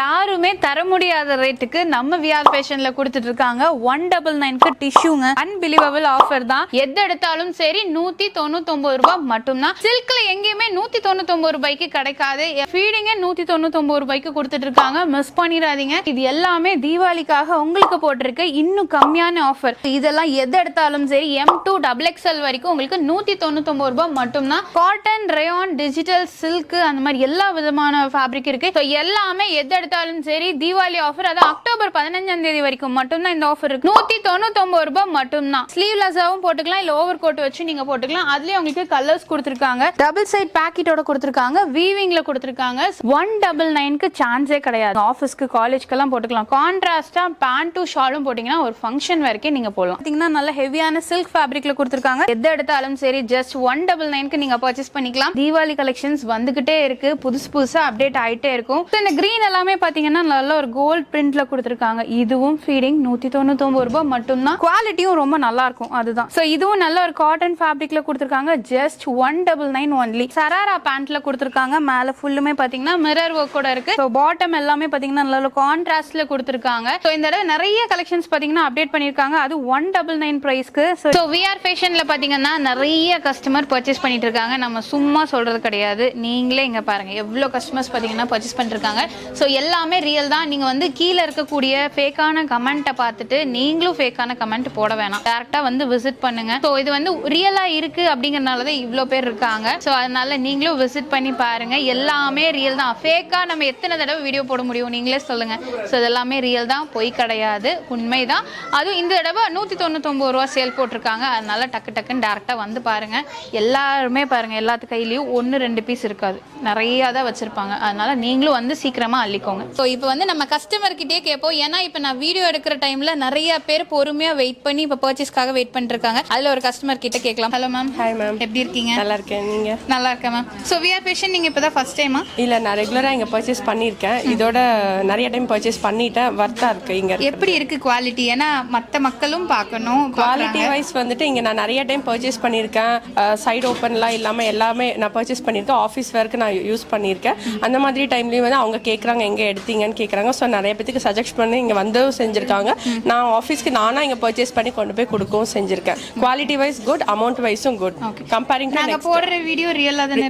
யாருமே தர முடியாத ரேட்டுக்கு நம்ம விஆர் ஃபேஷன்ல கொடுத்துட்டு இருக்காங்க ஒன் டபுள் நைன்க்கு டிஷ்யூங்க அன்பிலீவபிள் ஆஃபர் தான். எது எடுத்தாலும் சரி நூத்தி தொண்ணூத்தொன்பது ரூபாய் மட்டும்தான். சில்க்ல எங்கேயுமே நூத்தி தொண்ணூத்தொன்பது ரூபாய்க்கு கிடைக்காது. ஃபீடிங்கே நூத்தி தொண்ணூத்தொன்பது ரூபாய்க்கு கொடுத்துட்டு இருக்காங்க மிஸ் பண்ணிடாதீங்க. இது எல்லாமே தீபாவளிக்காக உங்களுக்கு போட்டிருக்கு. இன்னும் கம்மியான ஆஃபர் இதெல்லாம் எது எடுத்தாலும் சரி எம் டூ டபுள் எக்ஸ்எல் வரைக்கும் உங்களுக்கு நூத்தி தொண்ணூத்தொன்பது ரூபாய் மட்டும்தான். காட்டன் ரேயான் டிஜிட்டல் சில்க் அந்த மாதிரி எல்லா விதமான ஃபேப்ரிக் இருக்கு. ஸோ எல்லாமே எது எடுத்தாலும் சரி தீபாவளி ஆஃபர் அது அக்டோபர் பதினஞ்சாம் தேதி வரைக்கும் மட்டும்தான் இந்த ஆஃபர் இருக்கு. நூத்தி தொண்ணூத்தொன்பது ரூபாய் மட்டும்தான். ஸ்லீவ்லெஸ்ஸாவும் போட்டுக்கலாம் இல்ல ஓவர் கோட் வச்சு நீங்க போட்டுக்கலாம். அதுலயும் உங்களுக்கு கலர்ஸ் கொடுத்துருக்காங்க. டபுள் சைட் பேக்கெட்டோட கொடுத்துருக்காங்க. வீவிங்ல கொடுத்துருக்காங்க. ஒன் டபுள் நைனுக்கு சான்ஸே கிடையாது. ஆஃபீஸ்க்கு காலேஜ்க்கெல்லாம் போட்டுக்கலாம். கான்ட்ராஸ்டா பேண்ட்டும் ஷாலும் போட்டீங்கன்னா ஒரு ஃபங்க்ஷன் வரைக்கும் நீங்க போடலாம் பார்த்தீங்கன்னா நல்ல ஹெவியான சில்க் ஃபேப்ரிக்ல கொடுத்துருக்காங்க. எது எடுத்தாலும் சரி ஜஸ்ட் ஒன் டபுள் நைனுக்கு நீங்க பர்ச்சேஸ் பண்ணிக்கலாம். தீபாவளி கலெக்ஷன்ஸ் வந்துகிட்டே இருக்கு. புதுசு புதுசா அப்டேட் ஆயிட்டே இருக்கும். இந்த கிரீன் எல்லாமே பாத்தீங்கன்னா நல்ல ஒரு கோல்ட் பிரிண்ட்ல கொடுத்துருக்காங்க. இதுவும் ஃபீடிங் நூத்தி தொண்ணூத்தொன்பது ரூபாய் மட்டும்தான். குவாலிட்டியும் ரொம்ப நல்லா இருக்கும். அதுதான். ஸோ இதுவும் நல்ல ஒரு காட்டன் ஃபேப்ரிக்ல கொடுத்துருக்காங்க. Just one double nine only sharara பேண்ட்ல கொடுத்துருக்காங்க. மேல ஃபுல்லுமே பாத்தீங்கன்னா மிரர் ஒர்க் கூட இருக்கு. ஸோ பாட்டம் எல்லாமே பாத்தீங்கன்னா நல்ல கான்ட்ராஸ்ட்ல கொடுத்துருக்காங்க. ஸோ இந்த தடவை நிறைய கலெக்ஷன்ஸ் பாத்தீங்கன்னா அப்டேட் பண்ணிருக்காங்க அது ஒன் டபுள் நைன் ப்ரைஸ்க்கு ஸோ விஆர் ஃபேஷன்ல பாத்தீங்கன்னா நிறைய கஸ்டமர் பர்ச்சேஸ் பண்ணிட்டு இருக்காங்க நம்ம சும்மா சொல்றது கிடையாது. நீங்களே இங்க பாருங்க. எவ்வளோ கஸ்டமர்ஸ் பாத்தீங்கன்னா பர்ச்சேஸ் பண்ணிருக்காங்க ஸோ எல்லாமே ரியல் தான். நீங்க வந்து கீழே இருக்கக்கூடிய ஃபேக்கான கமெண்ட்டை பார்த்துட்டு நீங்களும் ஃபேக்கான கமெண்ட் போட வேணாம். டேரக்டா வந்து விசிட் பண்ணுங்க. ஸோ இது வந்து ரியலா இருக்கு அப்படிங்கறதுனால தான் இவ்வளோ பேர் இருக்காங்க. ஸோ அதனால நீங்களும் விசிட் பண்ணி பாருங்க. எல்லாமே ரியல் தான். ஃபேக்கா நம்ம எத்தனை தடவை வீடியோ போட முடியும்? நீங்களே சொல்லுங்க. ஸோ இதெல்லாமே ரியல் தான். பொய் கிடையாது. உண்மைதான் அதுவும் இந்த தடவை நூற்றி தொண்ணூத்தொம்பது ரூபா சேல் போட்டிருக்காங்க. அதனால டக்கு டக்குன்னு டேரெக்டாக வந்து பாருங்க. எல்லாருமே பாருங்க. எல்லாத்து கையிலயும் ஒன்று ரெண்டு பீஸ் இருக்காது. நிறைய தான் வச்சிருப்பாங்க. அதனால நீங்களும் வந்து சீக்கிரமா அள்ளிக்கோங்க. ஸோ இப்போ வந்து நம்ம கஸ்டமர் கிட்டே கேட்போம் ஏன்னா இப்போ நான் வீடியோ எடுக்கிற டைம்ல நிறைய பேர் பொறுமையா வெயிட் பண்ணி இப்போ பர்ச்சேஸ்க்காக வெயிட் பண்ணிட்டு இருக்காங்க அதுல ஒரு கஸ்டமர் கிட்ட கேட்கலாம். ஹலோ மேம் ஹாய் மேம் எப்படி இருக்கீங்க? நல்லா இருக்கேன். நீங்க? நல்லா இருக்கேன் மேம் ஸோ விஆர் பேஷன் நீங்க இப்பதான் ஃபர்ஸ்ட் டைமா இல்ல நான் ரெகுலரா இங்க பர்ச்சேஸ் பண்ணியிருக்கேன். இதோட நிறைய டைம் பர்ச்சேஸ் பண்ணிட்டேன். வர்த்தா இருக்கு இங்க எப்படி இருக்கு குவாலிட்டி ஏன்னா மத்த மக்களும் பார்க்கணும் குவாலிட்டி வைஸ் வந்துட்டு இங்க நான் நிறைய டைம் பர்ச்சேஸ் பண்ணியிருக்கேன். சைடு ஓப்பன்லாம் இல்லாம எல்லாமே நான் பர்ச்சேஸ் பண்ணியிருக்கேன். ஆஃபீஸ் ஒர்க்கு நான் யூஸ் பண்ணியிருக்கேன். அந்த மாதிரி டைம்லயும் வந்து அவங்க கேட்குறாங்க எங்க எடுத்தீங்கன்னு கேட்குறாங்க ஸோ நிறைய பேத்துக்கு சஜெக்ட் பண்ணி இங்க வந்து செஞ்சிருக்காங்க. நான் ஆஃபீஸ்க்கு நானா இங்க பர்ச்சேஸ் பண்ணி கொண்டு போய் கொடுக்கவும் செஞ்சிருக்கேன். குவாலிட்டி வைஸ் குட் அமௌண்ட் வைஸும் குட் கம்பேரிங் போடுற வீடியோ ரியலா தானே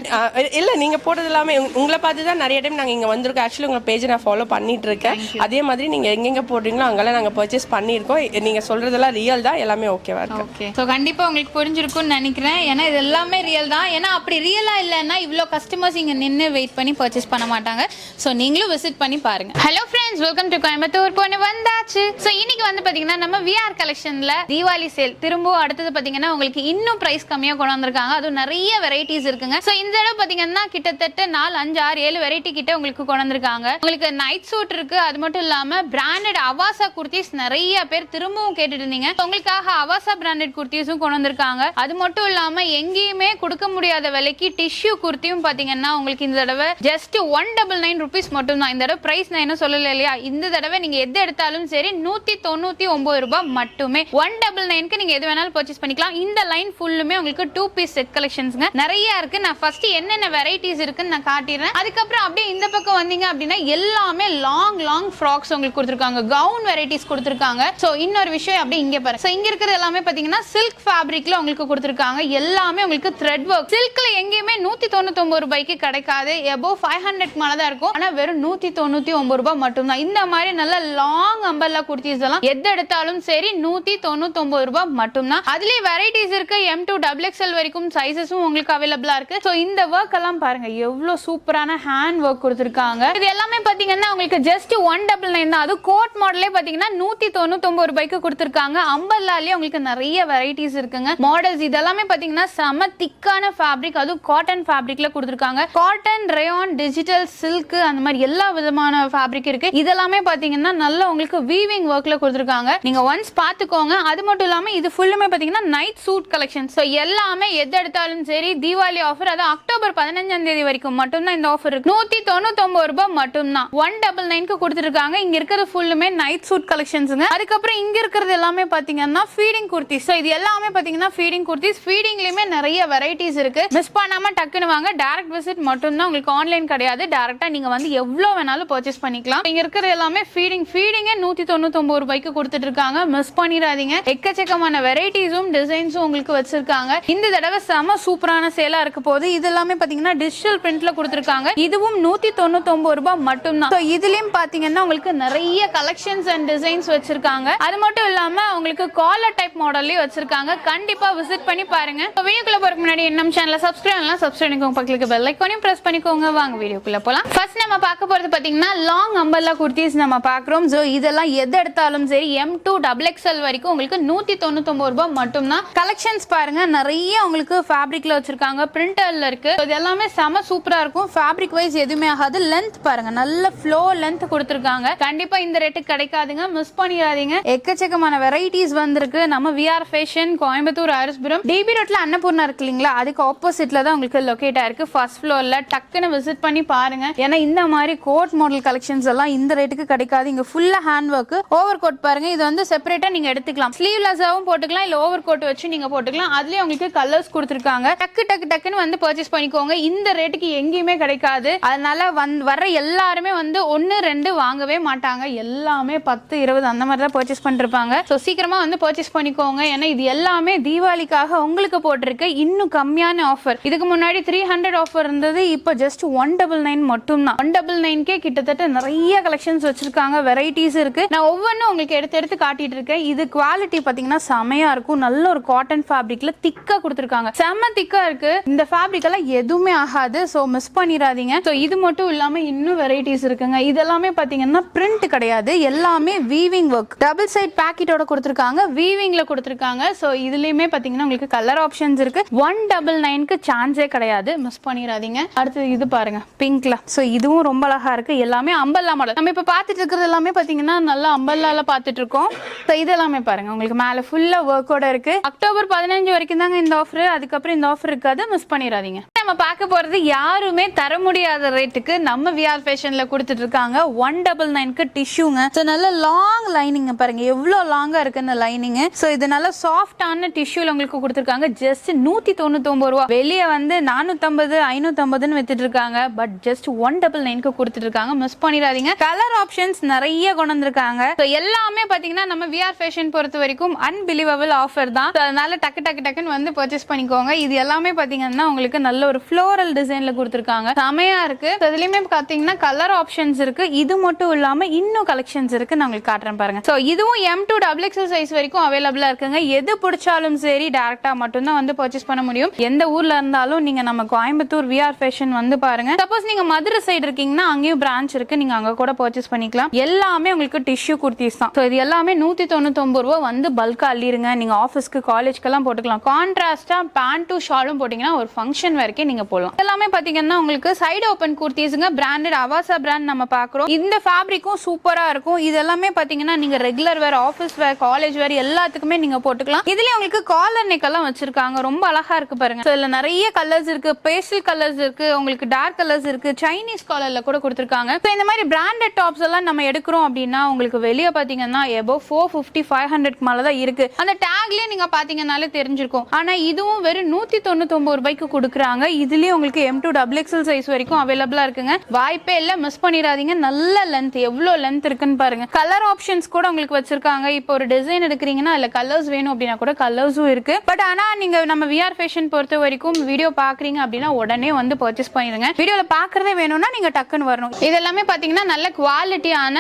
இல்ல நீங்க போடுறது எல்லாமே உங்க- உங்களை பார்த்து தான் நிறைய டைம் நாங்க இங்க வந்திருக்கோம். ஆக்சுவலி உங்க பேஜ் நான் ஃபாலோ பண்ணிட்டு இருக்கேன். அதே மாதிரி நீங்க எங்கெங்க போடுறீங்களோ அங்கெல்லாம் நாங்க பர்ச்சேஸ் பண்ணியிருக்கோம். நீங்க சொல்றதெல்லாம் ரியல் தான். எல்லாமே ஓகேவா இருக்கு. ஓகே ஸோ கண்டிப்பா உங்களுக்கு புரிஞ்சிருக்கும்னு நினைக்கிறேன். ஏன்னா இது எல்லாமே ரியல் தான். ஏன்னா அப்படி ரியலா இல்லைன்னா இவ்வளோ கஸ்டமர்ஸ் இங்க நின்று வெயிட் பண்ணி பர்ச்சேஸ் பண்ண மாட்டாங்க. ஸோ நீங்களும் விசிட் பண்ணி பாருங்க. Hello friends welcome to Coimbatore பொண்ணு வந்தாச்சு. ஸோ இன்னைக்கு வந்து பாத்தீங்கன்னா நம்ம விஆர் கலெக்ஷன்ல தீபாவளி சேல் திரும்பவும் அடுத்தது பாத்தீங்கன்னா உங்களுக்கு இன்னும் பிரைஸ் கம்மியா கொண்டு வந்திருக்காங்க. அதுவும் நிறைய வெரைட்டிஸ் இருக்குங்க. ஸோ இந்த தடவை பாத்தீங்கன்னா கிட்டத்தட்ட நாலு அஞ்சு ஆறு ஏழு வெரைட்டி கிட்ட உங்களுக்கு கொண்டு வந்திருக்காங்க. உங்களுக்கு நைட் சூட் இருக்கு. அது மட்டும் இல்லாம பிராண்டட் அவாசா குர்த்திஸ் நிறைய பேர் திரும்பவும் கேட்டுட்டு இருந்தீங்க. உங்களுக்காக அவாசா பிராண்டட் குர்த்திஸும் கொண்டு வந்திருக்காங்க. அது மட்டும் இல்லாம எங்கேயுமே கொடுக்க முடியாத விலைக்கு டிஷ்யூ குர்த்தியும் பாத்தீங்கன்னா உங்களுக்கு இந்த தடவை just one double nine rupees மட்டும் தான் இந்த தடவை பிரைஸ் நான் என்ன சொல்லல இல்லையா? இந்த தடவை நீங்க எது எடுத்தாலும் சரி நூத்தி தொண்ணூத்தி ஒன்பது ரூபாய் மட்டுமே. ஒன் டபுள் நைனுக்கு நீங்க எது வேணாலும் பர்ச்சேஸ் பண்ணிக்கலாம். இந்த லைன் ஃபுல்லுமே உங்களுக்கு டூ பீஸ் செட் கலெக்ஷன்ஸ்ங்க நிறைய இருக்கு. நான் ஃபர்ஸ்ட் என்னென்ன வெரைட்டிஸ் இருக்குன்னு நான் காட்டிடுறேன். அதுக்கப்புறம் அப்படியே இந்த பக்கம் வந்தீங்க அப்படின்னா எல்லாமே லாங் லாங் ஃப்ராக்ஸ் உங்களுக்கு கொடுத்துருக்காங்க. கவுன் வெரைட்டிஸ் கொடுத்துருக்காங்க. ஸோ இன்னொரு விஷயம் அப்படியே இங்கே பாருங்க. ஸோ இங்கே இருக்கிறது எல்லாமே பார்த்தீங்கன்னா சில்க் ஃபேப்ரிக்ல உங்களுக்கு கொடுத்துருக்காங்க. எல்லாமே உங்களுக்கு த்ரெட் ஒர்க் சில்க்ல எங்கேயுமே நூத்தி தொண்ணூத்தொம்பது ரூபாய்க்கு கிடைக்காது. எபோ ஃபைவ் ஹண்ட்ரட் மேல தான் இருக்கும். ஆனா வெறும் நூத்தி தொண்ணூத்தி ஒன்பது ரூபாய் மட்டும்தான். இந்த மாதிரி நல்ல லாங் அம்பர்லா குர்த்திஸ் எல்லாம் எது எடுத்தாலும் சரி நூத்தி தொண்ணூத்தொம்பது ரூபாய் மட்டும்தான். அதுலயும் வெரைட்டிஸ் இருக்கு எம் டூ டபுள் எக்ஸ்எல் வரைக்கும் சைசஸும் உங்களுக்கு அவைலபிளா இருக்கு. ஸோ இந்த ஒர்க் எல்லாம் பாருங்க எவ்வளவு சூப்பரான ஹேண்ட் ஒர்க் கொடுத்துருக்காங்க. இது எல்லாமே பாத்தீங்கன்னா உங்களுக்கு ஜஸ்ட் ஒன் டபுள் நைன் தான். அது கோட் மாடலே பாத்தீங்கன்னா நூத்தி தொண்ணூத்தொம்பது ரூபாய்க்கு கொடுத்துருக்காங்க. அம்பர்லாலேயே உங்களுக்கு நிறைய வெரைட்டிஸ் இருக்குங்க. மாடல்ஸ் இதெல்லாமே பாத்தீங்கன்னா செம திக்கான ஃபேப்ரிக் அதுவும் காட்டன் ஃபேப்ரிக்ல கொடுத்துருக்காங்க. காட்டன் ரேயான் டிஜிட்டல் சில்க் அந்த மாதிரி எல்லா விதமான ஃபேப்ரிக் இருக்கு. இதெல்லாமே பாத்தீங்கன்னா நல்ல உங்களுக்கு வீவிங் ஒர்க்ல கொடுத்துருக்காங்க. நீங்க ஒன்ஸ் பாத்துக்கோங்க. அது மட்டும் இல்லாம இது ஃபுல்லுமே பாத்தீங்கன்னா நைட் சூட் கலெக்ஷன் ஸோ எல்லாமே எது எடுத்தாலும் சரி தீபாவளி ஆஃபர் அது அக்டோபர் பதினஞ்சாம் தேதி வரைக்கும் மட்டும்தான் இந்த ஆஃபர் இருக்கு. நூத்தி தொண்ணூத்தி ரூபாய் மட்டும்தான். ஒன் டபுள் நைன்க்கு கொடுத்துருக்காங்க. இங்க இருக்கிறது ஃபுல்லுமே நைட் சூட் கலெக்ஷன்ஸுங்க அதுக்கப்புறம் இங்க இருக்கிறது எல்லாமே பாத்தீங்கன்னா ஃபீடிங் குர்த்திஸ் ஸோ இது எல்லாமே பாத்தீங்கன்னா ஃபீடிங் குர்த்திஸ் ஃபீடிங்லயுமே நிறைய வெரைட்டிஸ் இருக்கு. மிஸ் பண்ணாம டக்குன்னு வாங்க. டேரக்ட் விசிட் மட்டும்தான். உங்களுக்கு ஆன்லைன் கிடையாது. டேரக்டா நீங்க வந்து எவ்வளவு வேணாலும் வேணாலும் பர்ச்சேஸ் பண்ணிக்கலாம். இங்க இருக்கிற எல்லாமே ஃபீடிங் ஃபீடிங்கே நூத்தி தொண்ணூத்தி ரூபாய்க்கு கொடுத்துட்டு இருக்காங்க. மிஸ் பண்ணிடாதீங்க. எக்கச்சக்கமான வெரைட்டிஸும் டிசைன்ஸும் உங்களுக்கு வச்சிருக்காங்க. இந்த தடவை செம சூப்பரான சேலா இருக்க போது இது எல்லாமே பாத்தீங்கன்னா டிஜிட்டல் பிரிண்ட்ல கொடுத்துருக்காங்க. இதுவும் நூத்தி தொண்ணூத்தி ரூபாய் மட்டும்தான். இதுலயும் பாத்தீங்கன்னா உங்களுக்கு நிறைய கலெக்ஷன்ஸ் அண்ட் டிசைன்ஸ் வச்சிருக்காங்க. அது மட்டும் இல்லாம உங்களுக்கு காலர் டைப் மாடல்லயும் வச்சிருக்காங்க. கண்டிப்பா விசிட் பண்ணி பாருங்க. வீடியோக்குள்ள போறதுக்கு முன்னாடி நம்ம சேனல சப்ஸ்கிரைப் பண்ணலாம் சப்ஸ்கிரைப் பண்ணிக்கோங்க. பக்கத்துக்கு பெல் ஐக்கானையும் பிரஸ் பண்ணிக்கோங்க. வாங்க வீடியோக்குள்ள போலாம். ஃபர்ஸ்ட் நம்ம பார்க்க போறது பார்த்தீங்கன்னா லாங் அம்பர்லா குர்த்திஸ் நம்ம பார்க்குறோம் ஸோ இதெல்லாம் எது எடுத்தாலும் சரி எம் டூ டபுள் எக்ஸ்எல் வரைக்கும் உங்களுக்கு நூற்றி தொண்ணூத்தொன்பது ரூபாய் மட்டும்தான். கலெக்ஷன்ஸ் பாருங்க நிறைய உங்களுக்கு ஃபேப்ரிக்ல வச்சிருக்காங்க பிரிண்டர்ல இருக்கு. இது எல்லாமே செம சூப்பரா இருக்கும். ஃபேப்ரிக் வைஸ் எதுவுமே ஆகாது. லென்த் பாருங்க நல்ல ஃப்ளோ லென்த் கொடுத்துருக்காங்க. கண்டிப்பா இந்த ரேட்டுக்கு கிடைக்காதுங்க. மிஸ் பண்ணிடாதீங்க. எக்கச்சக்கமான வெரைட்டிஸ் வந்திருக்கு. நம்ம VR fashion Coimbatore RS Puram. DB ரோட்ல அன்னபூர்ணா இருக்கு இல்லைங்களா? அதுக்கு ஆப்போசிட்ல தான் உங்களுக்கு லொக்கேட் ஆயிருக்கு ஃபர்ஸ்ட் ஃப்ளோர்ல டக்குன்னு விசிட் பண்ணி பாருங்க. ஏன்னா இந்த மாதிரி கோட் மாடல் கலெக்ஷன்ஸ் எல்லாம் இந்த ரேட்டுக்கு கிடைக்காது. இங்க ஃபுல்லா ஹேண்ட் ஒர்க் ஓவர் கோட் பாருங்க. இது வந்து செப்பரேட்டா நீங்க எடுத்துக்கலாம். ஸ்லீவ்லெஸ்ஸாவும் போட்டுக்கலாம் இல்ல ஓவர் கோட் வச்சு நீங்க போட்டுக்கலாம். அதுலயே உங்களுக்கு கலர்ஸ் கொடுத்துருக்காங்க. டக்கு டக்கு டக்குன்னு வந்து பர்ச்சேஸ் பண்ணிக்கோங்க. இந்த ரேட்டுக்கு எங்கேயுமே கிடைக்காது. அதனால வந் வர்ற எல்லாருமே வந்து ஒன்னு ரெண்டு வாங்கவே மாட்டாங்க. எல்லாமே பத்து இருபது அந்த மாதிரி தான் பர்ச்சேஸ் பண்ணிருப்பாங்க. ஸோ சீக்கிரமா வந்து பர்ச்சேஸ் பண்ணிக்கோங்க. ஏன்னா இது எல்லாமே தீபாவளிக்காக உங்களுக்கு போட்டிருக்கு. இன்னும் கம்மியான ஆஃபர் இதுக்கு முன்னாடி த்ரீ ஹண்ட்ரட் ஆஃபர் இருந்தது. இப்போ ஜஸ்ட் ஒன் டபுள் நைன் மட்டும் தான் ஒன் டபுள் நைன்கே கிட்டத்தட்ட நிறைய கலெக்ஷன்ஸ் வச்சிருக்காங்க. வெரைட்டிஸ் இருக்கு. நான் ஒவ்வொன்றும் உங்களுக்கு எடுத்து எடுத்து காட்டிட்டு இருக்கேன். இது குவாலிட்டி பாத்தீங்கன்னா செமையா இருக்கும். நல்ல ஒரு காட்டன் ஃபேப்ரிக்ல திக்கா கொடுத்துருக்காங்க. செம்ம திக்கா இருக்கு. இந்த ஃபேப்ரிக் எல்லாம் எதுவுமே ஆகாது. ஸோ மிஸ் பண்ணிடாதீங்க. ஸோ இது மட்டும் இல்லாம இன்னும் வெரைட்டிஸ் இருக்குங்க. இதெல்லாமே பாத்தீங்கன்னா பிரிண்ட் கிடையாது. எல்லாமே வீவிங் ஒர்க் டபுள் சைட் பேக்கெட்டோட கொடுத்துருக்காங்க. வீவிங்ல கொடுத்துருக்காங்க. ஸோ இதுலயுமே பாத்தீங்கன்னா உங்களுக்கு கலர் ஆப்ஷன்ஸ் இருக்கு. ஒன் டபுள் நைன்க்கு சான்ஸே கிடையாது. மிஸ் பண்ணிடாதீங்க. அடுத்து இது பாருங்க. பிங்க்ல ஸோ இதுவும் ரொம்ப அழகா இருக்கு. எல்லாமே அம்பல்லா மாடல். நம்ம இப்ப பார்த்துட்டு இருக்கிறது எல்லாமே பாத்தீங்கன்னா நல்லா அம்பல்லால பார்த்துட்டு இருக்கோம். ஸோ இது எல்லாமே பாருங்க. உங்களுக்கு மேல ஃபுல்லா ஒர்க்கோட இருக்கு. அக்டோபர் பதினஞ்சு வரைக்கும் தாங்க இந்த ஆஃபர் அதுக்கப்புறம் இந்த ஆஃபர் இருக்காது. மிஸ் பண்ணிடாதீங்க. நம்ம பார்க்க போறது யாருமே தர முடியாத ரேட்டுக்கு நம்ம விஆர் ஃபேஷன்ல கொடுத்துட்டு இருக்காங்க. ஒன் டபுள் நைன்க்கு டிஷ்யூங்க ஸோ நல்ல லாங் லைனிங் பாருங்க. எவ்வளோ லாங்கா இருக்கு இந்த லைனிங் ஸோ இது நல்ல சாஃப்டான டிஷ்யூல உங்களுக்கு கொடுத்துருக்காங்க. ஜஸ்ட் நூத்தி தொண்ணூத்தொன்பது ரூபா. வெளியே வந்து நானூற்றம்பது ஐநூத்தம்பதுன்னு வித்துட்டு இருக்காங்க. பட் ஜஸ்ட் ஒன் டபுள் நைன்க்கு கொடுத்துட்டு இருக்காங்க. மிஸ் பண்ணிடாதீங்க. கலர் ஆப்ஷன்ஸ் நிறைய கொண்டு வந்திருக்காங்க எல்லாமே பாத்தீங்கன்னா நம்ம விஆர் ஃபேஷன் பொறுத்த வரைக்கும் அன்பிலீவபிள் ஆஃபர் தான். அதனால டக்கு டக்கு டக்குன்னு வந்து பர்ச்சேஸ் பண்ணிக்கோங்க. இது எல்லாமே பாத்தீங்கன்னா உங்களுக்கு நல்ல ஒரு ஃப்ளோரல் டிசைன்ல கொடுத்துருக்காங்க. செமையா இருக்கு. இதுலயுமே பாத்தீங்கன்னா கலர் ஆப்ஷன்ஸ் இருக்கு. இது மட்டும் இல்லாம இன்னும் கலெக்ஷன்ஸ் இருக்கு. நான் உங்களுக்கு காட்டுறேன் பாருங்க. ஸோ இதுவும் M to double XL size வரைக்கும் அவைலபிளா இருக்குங்க. எது பிடிச்சாலும் சரி டேரக்டா மட்டும்தான் வந்து பர்ச்சேஸ் பண்ண முடியும். எந்த ஊர்ல இருந்தாலும் நீங்க நம்ம கோயம்புத்தூர் விஆர் ஃபேஷன் வந்து பாருங்க. சப்போஸ் நீங்க மதுரை சைடு இருக்கீங்கன்னா அங்கேயும் பிரான்ச் இருக்கு. நீங்க அங்க கூட பர்ச்சேஸ் பண்ணிக்கலாம். எல்லாமே உங்களுக்கு டிஷ்யூ குர்த்திஸ் தான். ஸோ இது எல்லாமே நூத்தி தொண்ணூத்தொம்பது ரூபா வந்து பல்கா அள்ளிருங்க. நீங்க ஆஃபீஸ்க்கு காலேஜ்க்கெல்லாம் போட்டுக்கலாம். கான்ட்ராஸ்டா பேண்ட்டும் ஷாலும் போட்டீங்கன்னா ஒரு ஃபங்க்ஷன் வரைக்கும் நீங்க போடலாம் எல்லாமே பாத்தீங்கன்னா உங்களுக்கு சைடு ஓப்பன் குர்த்திஸுங்க பிராண்டட் அவாசா பிராண்ட் நம்ம பாக்குறோம். இந்த ஃபேப்ரிக்கும் சூப்பரா இருக்கும். இது எல்லாமே பாத்தீங்கன்னா நீங்க regular wear office wear college wear எல்லாத்துக்குமே நீங்க போட்டுக்கலாம். இதுல உங்களுக்கு காலர் நெக் எல்லாம் வச்சிருக்காங்க. ரொம்ப அழகா இருக்கு பாருங்க. இதுல நிறைய கலர்ஸ் இருக்கு. பேஸ்டல் கலர்ஸ் இருக்கு. உங்களுக்கு டார்க் கலர்ஸ் இருக்கு. சைனீஸ் காலர்ல கூட கொடுத்துருக்காங்க. So, இந்த மாதிரி பிராண்டட் டாப்ஸ் எல்லாம் நம்ம எடுக்கிறோம் அப்படின்னா உங்களுக்கு வெளியே பார்த்தீங்கன்னா above four fifty five hundred மேலே தான் இருக்கு. அந்த டேக்லேயே நீங்க பார்த்தீங்கனாலே தெரிஞ்சிருக்கும். ஆனால் இதுவும் வெறும் நூற்றி தொண்ணூத்தொம்பது ரூபாய்க்கு கொடுக்குறாங்க. இதுலேயே உங்களுக்கு M to double XL size வரைக்கும் அவைலபிளாக இருக்குங்க. வாய்ப்பே இல்லை மிஸ் பண்ணிடாதீங்க. நல்ல லென்த் எவ்வளோ லென்த் இருக்குன்னு பாருங்க. கலர் ஆப்ஷன்ஸ் கூட உங்களுக்கு வச்சிருக்காங்க. இப்போ ஒரு டிசைன் எடுக்கிறீங்கன்னா அதில் கலர்ஸ் வேணும் அப்படின்னா கூட கலர்ஸும் இருக்கு. பட் ஆனால் நீங்க நம்ம விஆர் ஃபேஷன் பொறுத்த வரைக்கும் வீடியோ பார்க்குறீங்க அப்படின்னா உடனே வந்து பர்ச்சேஸ் பண்ணிடுங்க. வீடியோவில் பார்க்குறதே வேணும்னா நீங்கள் டக்குன்னு வரணும். இதெல்லாமே பார்த்தீங்கன்னா நல்ல குவாலிட்டியான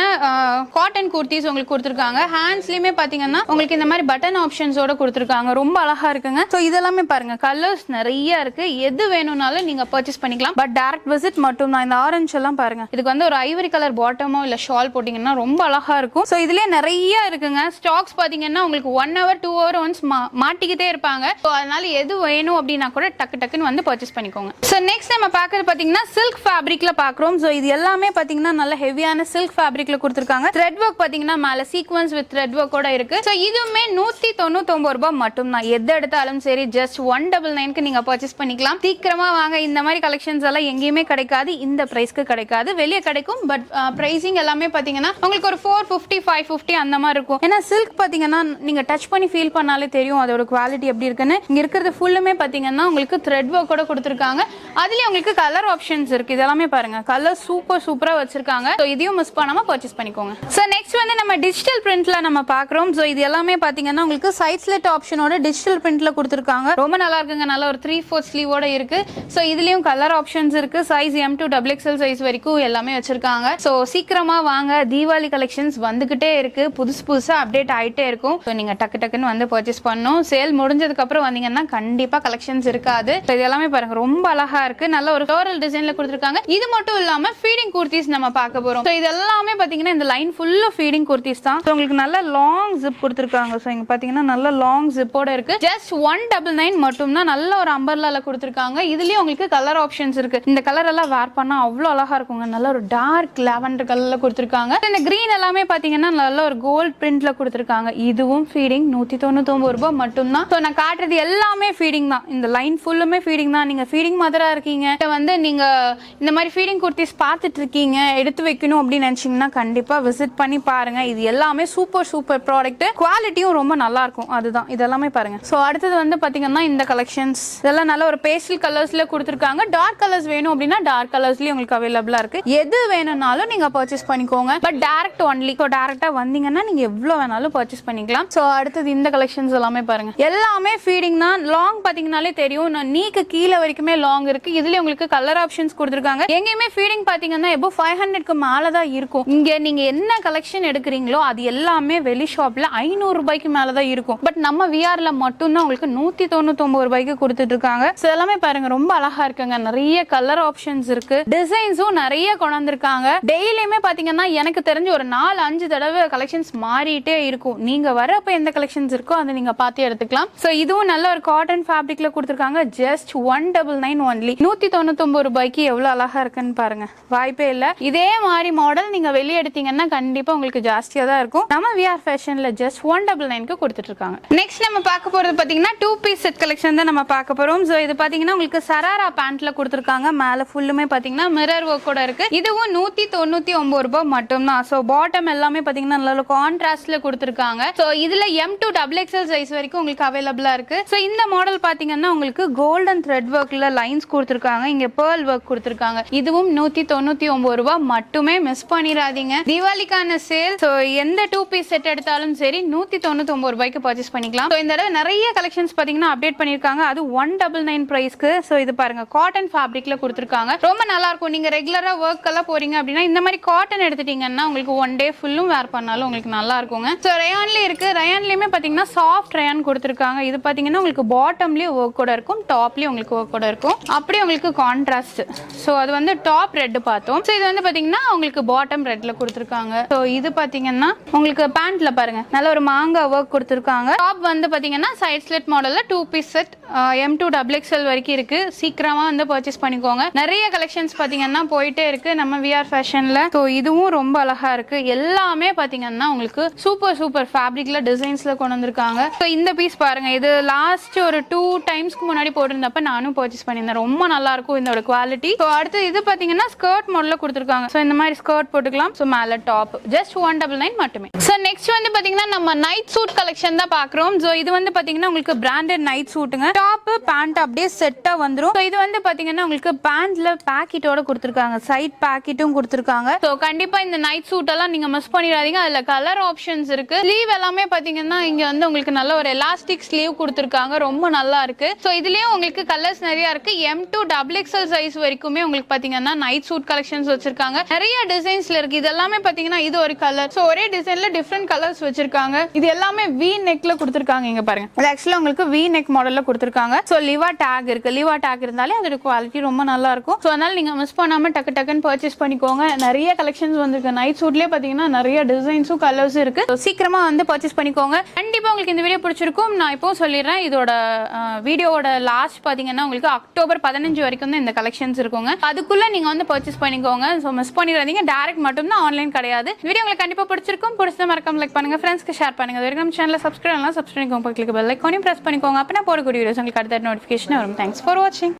காட்டன் குர்த்திஸ் உங்களுக்கு கொடுத்துருக்காங்க. ஹேண்ட்ஸ்லயுமே பார்த்தீங்கன்னா உங்களுக்கு இந்த மாதிரி பட்டன் ஆப்ஷன்ஸோட கொடுத்துருக்காங்க. ரொம்ப அழகா இருக்குங்க. ஸோ இதெல்லாமே பாருங்க. கலர்ஸ் நிறைய இருக்கு. எது வேணும்னாலும் நீங்க பர்ச்சேஸ் பண்ணிக்கலாம். பட் டேரக்ட் விசிட் மட்டும் தான். இந்த ஆரஞ்சு எல்லாம் பாருங்க. இதுக்கு வந்து ஒரு ஐவரி கலர் பாட்டமோ இல்ல ஷால் போட்டிங்கன்னா ரொம்ப அழகா இருக்கும். ஸோ இதுலயே நிறைய இருக்குங்க. ஸ்டாக்ஸ் பார்த்தீங்கன்னா உங்களுக்கு one hour two hour once மாட்டிக்கிட்டே இருப்பாங்க. ஸோ அதனால எது வேணும் அப்படின்னா கூட டக்கு டக்குன்னு வந்து பர்ச்சேஸ் பண்ணிக்கோங்க. ஸோ நெக்ஸ்ட் நம்ம பார்க்கறது பார்த்தீங்கன்னா சில்க் ஃபேப்ரிக்ல பாக்குறோம். ஸோ இது எல்லாம் எல்லாமே பாத்தீங்கன்னா நல்ல ஹெவியான சில்க் ஃபேப்ரிக்ல கொடுத்துருக்காங்க. த்ரெட் ஒர்க் பாத்தீங்கன்னா மேல சீக்வன்ஸ் வித் த்ரெட் ஒர்க்கோட இருக்கு. ஸோ இதுவுமே நூத்தி தொண்ணூத்தொன்பது ரூபாய் மட்டும் தான் எது எடுத்தாலும் சரி ஜஸ்ட் ஒன் டபுள் நைனுக்கு நீங்க பர்ச்சேஸ் பண்ணிக்கலாம். சீக்கிரமா வாங்க. இந்த மாதிரி கலெக்ஷன்ஸ் எல்லாம் எங்கேயுமே கிடைக்காது. இந்த பிரைஸ்க்கு கிடைக்காது. வெளியே கிடைக்கும் பட் பிரைசிங் எல்லாமே பாத்தீங்கன்னா உங்களுக்கு ஒரு ஃபோர் ஃபிஃப்டி ஃபைவ் ஃபிஃப்டி அந்த மாதிரி இருக்கும். ஏன்னா சில்க் பாத்தீங்கன்னா நீங்க டச் பண்ணி ஃபீல் பண்ணாலே தெரியும் அதோட குவாலிட்டி எப்படி இருக்குன்னு. இங்க இருக்கிறது ஃபுல்லுமே பாத்தீங்கன்னா உங்களுக்கு த்ரெட் ஒர்க்கோட கொடுத்துருக்காங்க. அதுலயும் உங்களுக்கு கலர் ஆப்ஷன்ஸ் இருக்கு. இதெல்லாமே பாருங்க. கலர் சூப்பர் சூப்பராக சூப்பரா வச்சிருக்காங்க. ஸோ இதையும் மிஸ் பண்ணாம பர்ச்சேஸ் பண்ணிக்கோங்க. ஸோ நெக்ஸ்ட் வந்து நம்ம டிஜிட்டல் பிரிண்ட்ல நம்ம பாக்குறோம் ஸோ இது எல்லாமே பாத்தீங்கன்னா உங்களுக்கு சைட் ஸ்லெட் ஆப்ஷனோட டிஜிட்டல் பிரிண்ட்ல கொடுத்துருக்காங்க. ரொம்ப நல்லா இருக்குங்க. நல்ல ஒரு த்ரீ ஃபோர் ஸ்லீவோட இருக்கு. ஸோ இதுலயும் கலர் ஆப்ஷன்ஸ் இருக்கு. Size M to double XL size வரைக்கும் எல்லாமே வச்சிருக்காங்க. ஸோ சீக்கிரமா வாங்க. தீபாவளி கலெக்ஷன்ஸ் வந்துகிட்டே இருக்கு. புதுசு புதுசாக அப்டேட் ஆயிட்டே இருக்கும். ஸோ நீங்க டக்கு டக்குன்னு வந்து பர்ச்சேஸ் பண்ணும் சேல் முடிஞ்சதுக்கு அப்புறம் வந்தீங்கன்னா கண்டிப்பா கலெக்ஷன்ஸ் இருக்காது. இது எல்லாமே பாருங்க. ரொம்ப அழகா இருக்கு. நல்ல ஒரு ஃப்ளோரல் டிசைன்ல கொடுத்துருக்காங்க. இது மட்டும் இல்லாம ஃபீடிங் குர்த்திஸ் நம்ம பார்க்க போறோம். ஸோ இது எல்லாமே பார்த்தீங்கன்னா இந்த லைன் ஃபுல்லாக ஃபீடிங் குர்த்திஸ் தான். ஸோ உங்களுக்கு நல்ல லாங் ஜிப் கொடுத்துருக்காங்க. ஸோ இங்க பாத்தீங்கன்னா நல்ல லாங் ஜிப்போட இருக்கு. ஜஸ்ட் ஒன் டபுள் நைன் மட்டும் தான் நல்ல ஒரு அம்பர்லால கொடுத்துருக்காங்க. இதுலயும் உங்களுக்கு கலர் ஆப்ஷன்ஸ் இருக்கு. இந்த கலர் எல்லாம் வேர் பண்ணா அவ்வளோ அழகா இருக்குங்க. நல்ல ஒரு டார்க் லாவெண்டர் கலர்ல கொடுத்துருக்காங்க. இந்த கிரீன் எல்லாமே பார்த்தீங்கன்னா நல்ல ஒரு கோல்ட் பிரிண்ட்ல கொடுத்துருக்காங்க. இதுவும் ஃபீடிங் நூத்தி தொண்ணூத்தொம்பது ரூபாய் மட்டும்தான். ஸோ நான் காட்டுறது எல்லாமே ஃபீடிங் தான். இந்த லைன் ஃபுல்லுமே ஃபீடிங் தான். நீங்க ஃபீடிங் மதரா இருக்கீங்க. வந்து நீங்க இந்த மாதிரி ஃபீடிங் குர்த்திஸ் பார்த்துட்டு இருக்கீங்க எடுத்து வைக்கணும் அப்படின்னு நினைச்சீங்கன்னா கண்டிப்பா விசிட் பண்ணி பாருங்க. இது எல்லாமே சூப்பர் சூப்பர் ப்ராடக்ட் குவாலிட்டியும் ரொம்ப நல்லா இருக்கும். அதுதான். இதெல்லாமே பாருங்க. ஸோ அடுத்தது வந்து பாத்தீங்கன்னா இந்த கலெக்ஷன்ஸ் இதெல்லாம் நல்ல ஒரு பேஸ்டல் கலர்ஸ்ல கொடுத்துருக்காங்க. டார்க் கலர்ஸ் வேணும் அப்படின்னா டார்க் கலர்ஸ்லயும் உங்களுக்கு அவைலபிளா இருக்கு. எது வேணும்னாலும் நீங்க பர்ச்சேஸ் பண்ணிக்கோங்க. பட் டேரக்ட் ஒன்லி ஸோ டேரக்டா வந்தீங்கன்னா நீங்க எவ்வளவு வேணாலும் பர்ச்சேஸ் பண்ணிக்கலாம். ஸோ அடுத்தது இந்த கலெக்ஷன்ஸ் எல்லாமே பாருங்க. எல்லாமே ஃபீடிங் தான். லாங் பாத்தீங்கன்னாலே தெரியும். நான் நீக்கு கீழே வரைக்குமே லாங் இருக்கு. இதுலேயே உங்களுக்கு கலர் ஆப்ஷன்ஸ் கொடுத்துருக்காங்க. எங்கேயுமே ஃபீடிங் பாத்தீங்கன்னா எப்போ ஃபைவ் ஹண்ட்ரட்க்கு மேல தான் இருக்கும். இங்க நீங்க என்ன கலெக்ஷன் எடுக்கிறீங்களோ அது எல்லாமே வெளி ஷாப்ல ஐநூறு ரூபாய்க்கு மேல தான் இருக்கும். பட் நம்ம விஆர்ல மட்டும்தான் உங்களுக்கு நூத்தி தொண்ணூத்தொம்பது ரூபாய்க்கு கொடுத்துட்டு இருக்காங்க. ஸோ எல்லாமே பாருங்க ரொம்ப அழகா இருக்குங்க. நிறைய கலர் ஆப்ஷன்ஸ் இருக்கு. டிசைன்ஸும் நிறைய கொண்டாந்துருக்காங்க. டெய்லியுமே பார்த்தீங்கன்னா எனக்கு தெரிஞ்சு ஒரு நாலு அஞ்சு தடவை கலெக்ஷன்ஸ் மாறிட்டே இருக்கும். நீங்க வரப்ப எந்த கலெக்ஷன்ஸ் இருக்கோ அதை நீங்க பார்த்து எடுத்துக்கலாம். ஸோ இதுவும் நல்ல ஒரு காட்டன் ஃபேப்ரிக்ல கொடுத்துருக்காங்க. Just one double nine only நூத்தி தொண்ணூத்தொம்பது ரூபாய்க்கு எவ்வளவு அழகா இருக்குன்னு பாருங்க. வாய்ப்பே இல்லை. இதே மாதிரி மாடல் நீங்க வெளியே எடுத்தீங்கன்னா கண்டிப்பா உங்களுக்கு ஜாஸ்தியா தான் இருக்கும். நம்ம விஆர் ஃபேஷன்ல ஜஸ்ட் ஒன் டபுள் நைனுக்கு கொடுத்துட்டு இருக்காங்க. நெக்ஸ்ட் நம்ம பார்க்க போறது பாத்தீங்கன்னா டூ பீஸ் செட் கலெக்ஷன் தான் நம்ம பார்க்க போறோம். ஸோ இது பாத்தீங்கன்னா உங்களுக்கு சராரா பேண்ட்ல கொடுத்துருக்காங்க. மேல ஃபுல்லுமே பாத்தீங்கன்னா மிரர் ஒர்க்கோட இருக்கு. இதுவும் நூத்தி தொண்ணூத்தி ஒன்பது ரூபாய் மட்டும் தான் ஸோ பாட்டம் எல்லாமே பாத்தீங்கன்னா நல்ல கான்ட்ராஸ்ட்ல கொடுத்துருக்காங்க. ஸோ இதுல M to double XL size வரைக்கும் உங்களுக்கு அவைலபிளா இருக்கு. ஸோ இந்த மாடல் பாத்தீங்கன்னா உங்களுக்கு கோல்டன் த்ரெட் ஒர்க்ல லைன்ஸ் கொடுத்துருக்காங்க. இங்க பேர்ல் ஒர்க் கொடுத்துருக்காங்க. இதுவும் நூத்தி தொண்ணூத்தி ஒன்பது ரூபாய் மட்டுமே மிஸ் பண்ணிடாதீங்க. தீபாவளிக்கான சேல் ஸோ எந்த டூ பீஸ் செட் எடுத்தாலும் சரி நூத்தி தொண்ணூத்தி ஒன்பது ரூபாய்க்கு பர்ச்சேஸ் பண்ணிக்கலாம். ஸோ இந்த தடவை நிறைய கலெக்ஷன்ஸ் பாத்தீங்கன்னா அப்டேட் பண்ணிருக்காங்க அது ஒன் டபுள் நைன் ப்ரைஸ்க்கு ஸோ இது பாருங்க காட்டன் ஃபேப்ரிக்ல கொடுத்துருக்காங்க. ரொம்ப நல்லா இருக்கும் நீங்க ரெகுலரா ஒர்க் எல்லாம் போறீங்க அப்படின்னா இந்த மாதிரி காட்டன் எடுத்துட்டீங்கன்னா உங்களுக்கு ஒன் டே ஃபுல்லும் வேர் பண்ணாலும் உங்களுக்கு நல்லா இருக்குங்க ஸோ ரயான்ல இருக்கு. ரயான்லயுமே பாத்தீங்கன்னா சாஃப்ட் ரயான் கொடுத்துருக்காங்க. இது பாத்தீங்கன்னா உங்களுக்கு பாட்டம்லயும் ஒர்க் கூட இருக்கும் டாப்லயும் உங்களுக்கு ஒர்க் கூட இருக்கும். அப்படியே உங்களுக்கு கான்ட்ராஸ்ட் ஸோ அது வந்து டாப் ரெட் பார்த்தோம் ஸோ இது வந்து பார்த்தீங்கன்னா உங்களுக்கு பாட்டம் ரெட்ல கொடுத்துருக்காங்க. ஸோ இது பார்த்தீங்கன்னா உங்களுக்கு பேண்ட்ல பாருங்க. நல்ல ஒரு மாங்காய் ஒர்க் கொடுத்துருக்காங்க. டாப் வந்து பார்த்தீங்கன்னா சைட் ஸ்லெட் மாடலில் two piece set M to double XL வரைக்கும் இருக்கு. சீக்கிரமா வந்து பர்ச்சேஸ் பண்ணிக்கோங்க. நிறைய கலெக்ஷன்ஸ் பார்த்தீங்கன்னா போயிட்டே இருக்கு நம்ம விஆர் ஃபேஷன்ல ஸோ இதுவும் ரொம்ப அழகா இருக்கு. எல்லாமே பார்த்தீங்கன்னா உங்களுக்கு சூப்பர் சூப்பர் ஃபேப்ரிக்ல டிசைன்ஸ்ல கொண்டு வந்திருக்காங்க. ஸோ இந்த பீஸ் பாருங்க. இது லாஸ்ட் ஒரு டூ டைம்ஸ்க்கு முன்னாடி போட்டிருந்தப்ப நானும் பர்ச்சேஸ் பண்ணியிருந்தேன். ரொம்ப நல்லா இருக்கும் இதோட குவாலிட்டி ஸோ அடுத்து இது பார்த்தீங்கன்னா ஸ்கர்ட் மாடல்ல கொடுத்துருக்காங்க. ஸோ இந்த மாதிரி ஸ்கர்ட் போட்டுக்கலாம். ஸோ மேல top just one double nine மட்டுமே. ஸோ நெக்ஸ்ட் வந்து பாத்தீங்கன்னா நம்ம நைட் சூட் கலெக்ஷன் தான் பாக்குறோம். ஸோ இது வந்து பாத்தீங்கன்னா உங்களுக்கு பிராண்டட் நைட் சூட்டுங்க டாப் பேண்ட் அப்படியே செட்டா வந்துரும். ஸோ இது வந்து பாத்தீங்கன்னா உங்களுக்கு பேண்ட்ல பேக்கெட்டோட கொடுத்துருக்காங்க. சைட் பேக்கெட்டும் கொடுத்துருக்காங்க. ஸோ கண்டிப்பா இந்த நைட் சூட் எல்லாம் நீங்க மிஸ் பண்ணிடாதீங்க. அதுல கலர் ஆப்ஷன்ஸ் இருக்கு. ஸ்லீவ் எல்லாமே பாத்தீங்கன்னா இங்க வந்து உங்களுக்கு நல்ல ஒரு எலாஸ்டிக் ஸ்லீவ் கொடுத்துருக்காங்க. ரொம்ப நல்லா இருக்கு. ஸோ இதுலயும் உங்களுக்கு கலர்ஸ் நிறைய இருக்கு. M to double XL size வரைக்குமே உங்களுக்கு பாத்தீங்கன்னா நைட் சூட் கலெக்ஷன் கலெக்ஷன்ஸ் வச்சிருக்காங்க. நிறைய டிசைன்ஸ்ல இருக்கு. இது எல்லாமே பாத்தீங்கன்னா இது ஒரு கலர் ஸோ ஒரே டிசைன்ல டிஃப்ரெண்ட் கலர்ஸ் வச்சிருக்காங்க. இது எல்லாமே வி நெக்ல கொடுத்துருக்காங்க. இங்க பாருங்க. இது ஆக்சுவலா உங்களுக்கு வி நெக் மாடல்ல கொடுத்துருக்காங்க. ஸோ லிவா டேக் இருக்கு. லிவா டேக் இருந்தாலே அதோட குவாலிட்டி ரொம்ப நல்லா இருக்கும். ஸோ அதனால நீங்க மிஸ் பண்ணாம டக்கு டக்குன்னு பர்ச்சேஸ் பண்ணிக்கோங்க. நிறைய கலெக்ஷன்ஸ் வந்திருக்கு. நைட் சூட்லயே பாத்தீங்கன்னா நிறைய டிசைன்ஸும் கலர்ஸும் இருக்கு. சீக்கிரமா வந்து பர்ச்சேஸ் பண்ணிக்கோங்க. கண்டிப்பா உங்களுக்கு இந்த வீடியோ பிடிச்சிருக்கும். நான் இப்போ சொல்லிடுறேன். இதோட வீடியோவோட லாஸ்ட் பாத்தீங்கன்னா உங்களுக்கு அக்டோபர் பதினஞ்சு வரைக்கும் தான் இந்த கலெக்ஷன்ஸ் இருக்குங்க. அதுக்குள்ள நீங்க வந்து பர்ச்சேஸ் பண்ணிக்கோங்க. ஸோ மிஸ் பண்ணிடாதீங்க. டேரக்ட் மட்டும் தான் ஆன்லைன் கிடையாது. வீடியோ உங்களுக்கு கண்டிப்பாக பிடிச்சிருக்கும். பிடிச்சத மறக்காம லைக் பண்ணுங்க. ஃப்ரெண்ட்ஸ்க்கு ஷேர் பண்ணுங்க. அது வரைக்கும் நம்ம சப்ஸ்கிரைப் பண்ணலாம் சப்ஸ்கிரைப் பண்ணிக்கோங்க. கிளிக் பெல் ஐக்கானையும் ப்ரெஸ் பண்ணிக்கோங்க. அப்போ போடக்கூடிய வீடியோஸ் உங்களுக்கு அடுத்த நோட்டிஃபிகேஷன் வரும். தேங்க்ஸ் ஃபார் வாட்சிங்